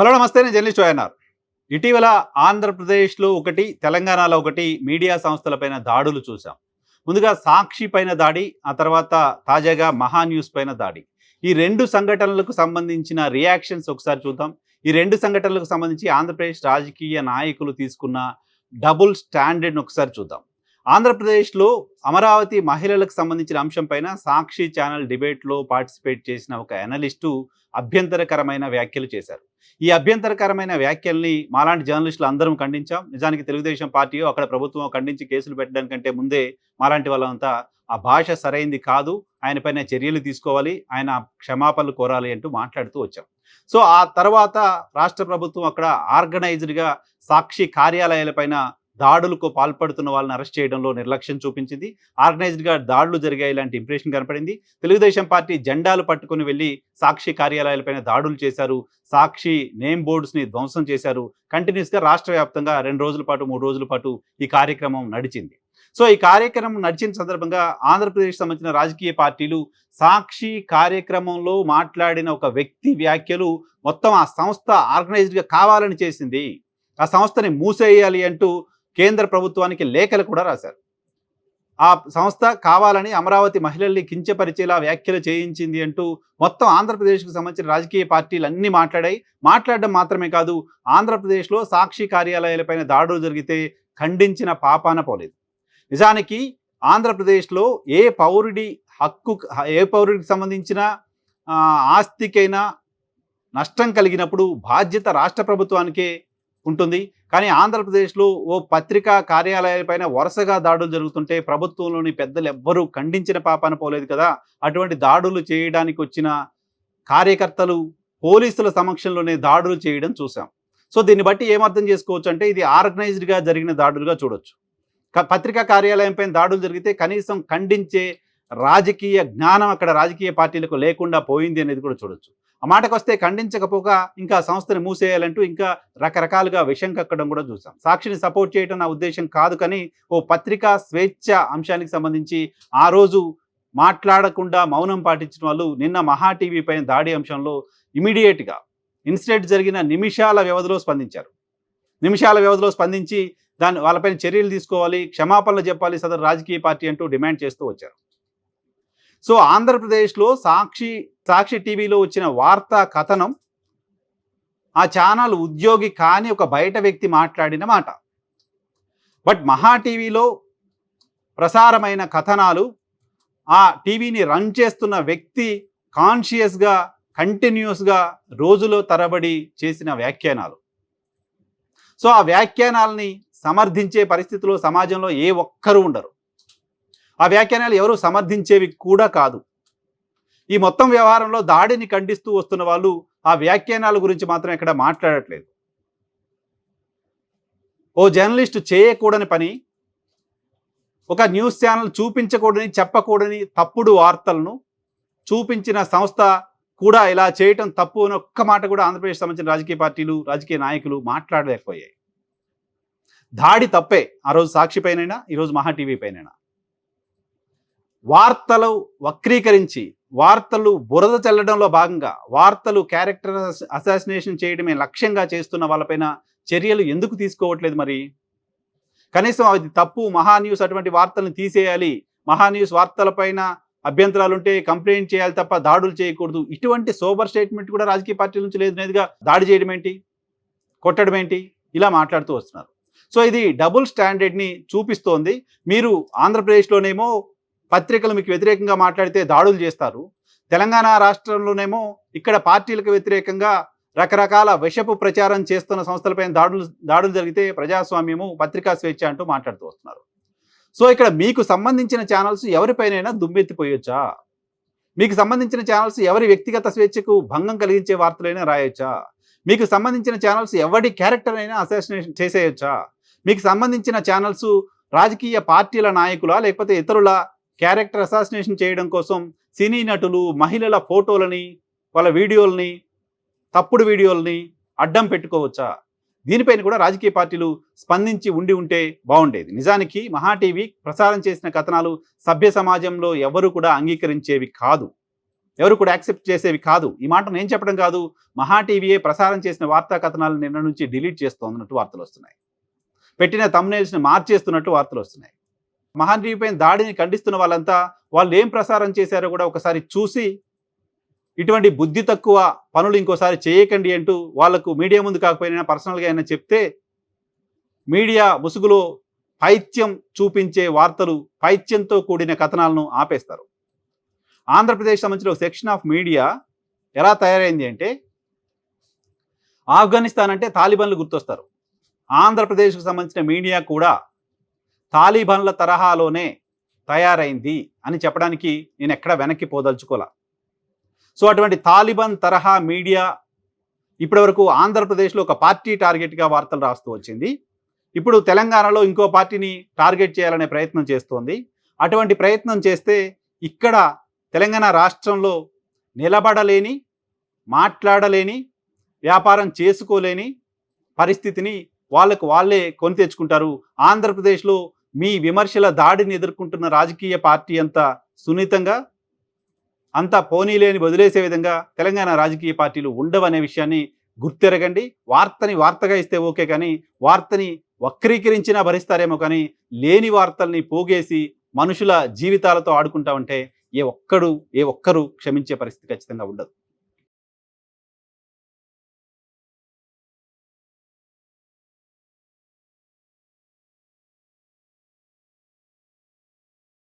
Hello నమస్తే నేను journalist YNR ఇటీవల ఆంధ్రప్రదేశ్లో ఒకటి తెలంగాణలో ఒకటి మీడియా సంస్థలపైన దాడులు చూసాం ముందుగా సాక్షి పైన దాడి ఆ తర్వాత తాజాగా మహా న్యూస్ పైన దాడి. ఈ రెండు సంఘటనలకు సంబంధించిన రియాక్షన్స్ ఒకసారి చూద్దాం. ఈ రెండు సంఘటనలకు సంబంధించి ఆంధ్రప్రదేశ్ రాజకీయ నాయకులు తీసుకున్న డబుల్ స్టాండర్డ్ని ఒకసారి చూద్దాం. ఆంధ్రప్రదేశ్లో అమరావతి మహిళలకు సంబంధించిన అంశం పైన సాక్షి ఛానల్ డిబేట్లో పార్టిసిపేట్ చేసిన ఒక అనలిస్టు అభ్యంతరకరమైన వ్యాఖ్యలు చేశారు. ఈ అభ్యంతరకరమైన వ్యాఖ్యల్ని మాలాంటి జర్నలిస్టులు అందరం ఖండించాం. నిజానికి తెలుగుదేశం పార్టీ అక్కడ ప్రభుత్వం ఖండించి కేసులు పెట్టడానికంటే ముందే మాలాంటి వాళ్ళంతా ఆ భాష సరైంది కాదు ఆయనపైన చర్యలు తీసుకోవాలి ఆయన క్షమాపణలు కోరాలి అంటూ మాట్లాడుతూ వచ్చాం. సో ఆ తర్వాత రాష్ట్ర ప్రభుత్వం అక్కడ ఆర్గనైజ్డ్గా సాక్షి కార్యాలయాలపైన దాడులకు పాల్పడుతున్న వాళ్ళని అరెస్ట్ చేయడంలో నిర్లక్ష్యం చూపించింది. ఆర్గనైజ్డ్గా దాడులు జరిగాయి ఇలాంటి ఇంప్రెషన్ కనపడింది. తెలుగుదేశం పార్టీ జెండాలు పట్టుకుని వెళ్ళి సాక్షి కార్యాలయాలపైన దాడులు చేశారు. సాక్షి నేమ్ బోర్డ్స్ని ధ్వంసం చేశారు. కంటిన్యూస్గా రాష్ట్ర వ్యాప్తంగా రెండు రోజుల పాటు మూడు రోజుల పాటు ఈ కార్యక్రమం నడిచింది. సో ఈ కార్యక్రమం నడిచిన సందర్భంగా ఆంధ్రప్రదేశ్ సంబంధించిన రాజకీయ పార్టీలు సాక్షి కార్యక్రమంలో మాట్లాడిన ఒక వ్యక్తి వ్యాఖ్యలు మొత్తం ఆ సంస్థ ఆర్గనైజ్డ్గా కావాలని చేసింది. ఆ సంస్థని మూసేయాలి అంటూ కేంద్ర ప్రభుత్వానికి లేఖలు కూడా రాశారు. ఆ సంస్థ కావాలని అమరావతి మహిళల్ని కించపరిచేలా వ్యాఖ్యలు చేయించింది అంటూ మొత్తం ఆంధ్రప్రదేశ్కు సంబంధించిన రాజకీయ పార్టీలు అన్నీ మాట్లాడాయి. మాట్లాడడం మాత్రమే కాదు ఆంధ్రప్రదేశ్లో సాక్షి కార్యాలయాలపైన దాడులు జరిగితే ఖండించిన పాపాన పోలేదు. నిజానికి ఆంధ్రప్రదేశ్లో ఏ పౌరుడి హక్కు ఏ పౌరుడికి సంబంధించిన ఆస్తికైనా నష్టం కలిగినప్పుడు బాధ్యత రాష్ట్ర ప్రభుత్వానికే ఉంటుంది. కానీ ఆంధ్రప్రదేశ్లో ఓ పత్రికా కార్యాలయాలపైన వరుసగా దాడులు జరుగుతుంటే ప్రభుత్వంలోని పెద్దలు ఎవ్వరూ ఖండించిన పాపాన పోలేదు కదా. అటువంటి దాడులు చేయడానికి వచ్చిన కార్యకర్తలు పోలీసుల సమక్షంలోనే దాడులు చేయడం చూసాం. సో దీన్ని బట్టి ఏమర్థం చేసుకోవచ్చు అంటే ఇది ఆర్గనైజ్డ్గా జరిగిన దాడులుగా చూడొచ్చు. పత్రికా కార్యాలయం పైన దాడులు జరిగితే కనీసం ఖండించే రాజకీయ జ్ఞానం అక్కడ రాజకీయ పార్టీలకు లేకుండా పోయింది అనేది కూడా చూడొచ్చు. ఆ మాటకు వస్తే ఖండించకపోగా ఇంకా సంస్థని మూసేయాలంటూ ఇంకా రకరకాలుగా విషం కక్కడం కూడా చూసాం. సాక్షిని సపోర్ట్ చేయడం నా ఉద్దేశం కాదు కానీ ఓ పత్రికా స్వేచ్ఛ అంశానికి సంబంధించి ఆ రోజు మాట్లాడకుండా మౌనం పాటించిన వాళ్ళు నిన్న మహా టీవీ పైన దాడి అంశంలో ఇమీడియట్గా ఇన్సిడెంట్ జరిగిన నిమిషాల వ్యవధిలో స్పందించారు. నిమిషాల వ్యవధిలో స్పందించి దాని వాళ్ళపైన చర్యలు తీసుకోవాలి క్షమాపణలు చెప్పాలి సదరు రాజకీయ పార్టీ అంటూ డిమాండ్ చేస్తూ వచ్చారు. సో ఆంధ్రప్రదేశ్లో సాక్షి సాక్షి టీవీలో వచ్చిన వార్తా కథనం ఆ ఛానల్ ఉద్యోగి కాని ఒక బయట వ్యక్తి మాట్లాడిన మాట. బట్ మహా టీవీలో ప్రసారమైన కథనాలు ఆ టీవీని రన్ చేస్తున్న వ్యక్తి కాన్షియస్గా కంటిన్యూస్గా రోజులో తరబడి చేసిన వ్యాఖ్యానాలు. సో ఆ వ్యాఖ్యానాలని సమర్థించే పరిస్థితిలో సమాజంలో ఏ ఒక్కరూ ఉండరు. ఆ వ్యాఖ్యానాలు ఎవరు సమర్థించేవి కూడా కాదు. ఈ మొత్తం వ్యవహారంలో దాడిని ఖండిస్తూ వస్తున్న వాళ్ళు ఆ వ్యాఖ్యానాల గురించి మాత్రం ఇక్కడ మాట్లాడట్లేదు. ఓ జర్నలిస్ట్ చేయకూడని పని ఒక న్యూస్ ఛానల్ చూపించకూడని చెప్పకూడని తప్పుడు వార్తలను చూపించిన సంస్థ కూడా ఇలా చేయటం తప్పు అని ఒక్క మాట కూడా ఆంధ్రప్రదేశ్ సంబంధించిన రాజకీయ పార్టీలు రాజకీయ నాయకులు మాట్లాడలేకపోయాయి. దాడి తప్పే ఆ రోజు సాక్షి పైనైనా ఈరోజు మహా టీవీ పైనైనా. వార్తలు వక్రీకరించి వార్తలు బురద చల్లడంలో భాగంగా వార్తలు క్యారెక్టర్ అసాసినేషన్ చేయడమే లక్ష్యంగా చేస్తున్న వాళ్ళపైన చర్యలు ఎందుకు తీసుకోవట్లేదు మరి? కనీసం అది తప్పు మహా న్యూస్ అటువంటి వార్తలను తీసేయాలి. మహా న్యూస్ వార్తలపైన అభ్యంతరాలు ఉంటే కంప్లైంట్ చేయాలి తప్ప దాడులు చేయకూడదు. ఇటువంటి సోబర్ స్టేట్మెంట్ కూడా రాజకీయ పార్టీల నుంచి లేదు లేదుగా దాడి చేయడం ఏంటి? కొట్టడం ఏంటి? ఇలా మాట్లాడుతూ వస్తున్నారు. సో ఇది డబుల్ స్టాండర్డ్ని చూపిస్తోంది. మీరు ఆంధ్రప్రదేశ్లోనేమో పత్రికలు మీకు వ్యతిరేకంగా మాట్లాడితే దాడులు చేస్తారు. తెలంగాణ రాష్ట్రంలోనేమో ఇక్కడ పార్టీలకు వ్యతిరేకంగా రకరకాల విషపు ప్రచారం చేస్తున్న సంస్థలపైన దాడులు దాడులు జరిగితే ప్రజాస్వామ్యము పత్రికా స్వేచ్ఛ అంటూ మాట్లాడుతూ వస్తున్నారు. సో ఇక్కడ మీకు సంబంధించిన ఛానల్స్ ఎవరిపైనైనా దుమ్మెత్తిపోయొచ్చా? మీకు సంబంధించిన ఛానల్స్ ఎవరి వ్యక్తిగత స్వేచ్ఛకు భంగం కలిగించే వార్తలైనా రాయొచ్చా? మీకు సంబంధించిన ఛానల్స్ ఎవరి క్యారెక్టర్ అయినా అసాసినేషన్ చేసేయొచ్చా? మీకు సంబంధించిన ఛానల్స్ రాజకీయ పార్టీల నాయకుల లేకపోతే ఇతరుల క్యారెక్టర్ అసాసినేషన్ చేయడం కోసం సినీ నటులు మహిళల ఫోటోలని వాళ్ళ వీడియోలని తప్పుడు వీడియోలని అడ్డం పెట్టుకోవచ్చా? దీనిపైన కూడా రాజకీయ పార్టీలు స్పందించి ఉండి ఉంటే బాగుండేది. నిజానికి మహా టీవీ ప్రసారం చేసిన కథనాలు సభ్య సమాజంలో ఎవరు కూడా అంగీకరించేవి కాదు. ఎవరు కూడా యాక్సెప్ట్ చేసేవి కాదు. ఈ మాట నేను చెప్పడం కాదు? మహా టీవీయే ప్రసారం చేసిన వార్తా కథనాలు నిన్న నుంచి డిలీట్ చేస్తోందన్నట్టు వార్తలు వస్తున్నాయి. పెట్టిన తమ్నేల్స్ని మార్చేస్తున్నట్టు వార్తలు వస్తున్నాయి. మహా దాడిని ఖండిస్తున్న వాళ్ళంతా వాళ్ళు ఏం ప్రసారం చేశారో కూడా ఒకసారి చూసి ఇటువంటి బుద్ధి తక్కువ పనులు ఇంకోసారి చేయకండి అంటూ వాళ్ళకు మీడియా ముందు కాకపోయినా పర్సనల్గా అయినా చెప్తే మీడియా ముసుగులో పైత్యం చూపించే వార్తలు పైత్యంతో కూడిన కథనాలను ఆపేస్తారు. ఆంధ్రప్రదేశ్ సంబంధించిన ఒక సెక్షన్ ఆఫ్ మీడియా ఎలా తయారైంది అంటే ఆఫ్ఘనిస్తాన్ అంటే తాలిబాన్లు గుర్తొస్తారు. ఆంధ్రప్రదేశ్కు సంబంధించిన మీడియా కూడా తాలిబాన్ల తరహాలోనే తయారైంది అని చెప్పడానికి నేను ఎక్కడ వెనక్కి పోదలుచుకోలే. సో అటువంటి తాలిబాన్ తరహా మీడియా ఇప్పటివరకు ఆంధ్రప్రదేశ్లో ఒక పార్టీ టార్గెట్గా వార్తలు రాస్తూ వచ్చింది. ఇప్పుడు తెలంగాణలో ఇంకో పార్టీని టార్గెట్ చేయాలనే ప్రయత్నం చేస్తోంది. అటువంటి ప్రయత్నం చేస్తే ఇక్కడ తెలంగాణ రాష్ట్రంలో నిలబడలేని మాట్లాడలేని వ్యాపారం చేసుకోలేని పరిస్థితిని వాళ్ళకు వాళ్ళే కొని తెచ్చుకుంటారు. ఆంధ్రప్రదేశ్లో మీ విమర్శల దాడిని ఎదుర్కొంటున్న రాజకీయ పార్టీ అంత సున్నితంగా అంత పోనీలేని వదిలేసే విధంగా తెలంగాణ రాజకీయ పార్టీలు ఉండవనే విషయాన్ని గుర్తెరగండి. వార్తని వార్తగా ఇస్తే ఓకే కానీ వార్తని వక్రీకరించినా భరిస్తారేమో కానీ లేని వార్తల్ని పోగేసి మనుషుల జీవితాలతో ఆడుకుంటా ఉంటే ఏ ఒక్కడు ఏ ఒక్కరు క్షమించే పరిస్థితి ఖచ్చితంగా ఉండదు.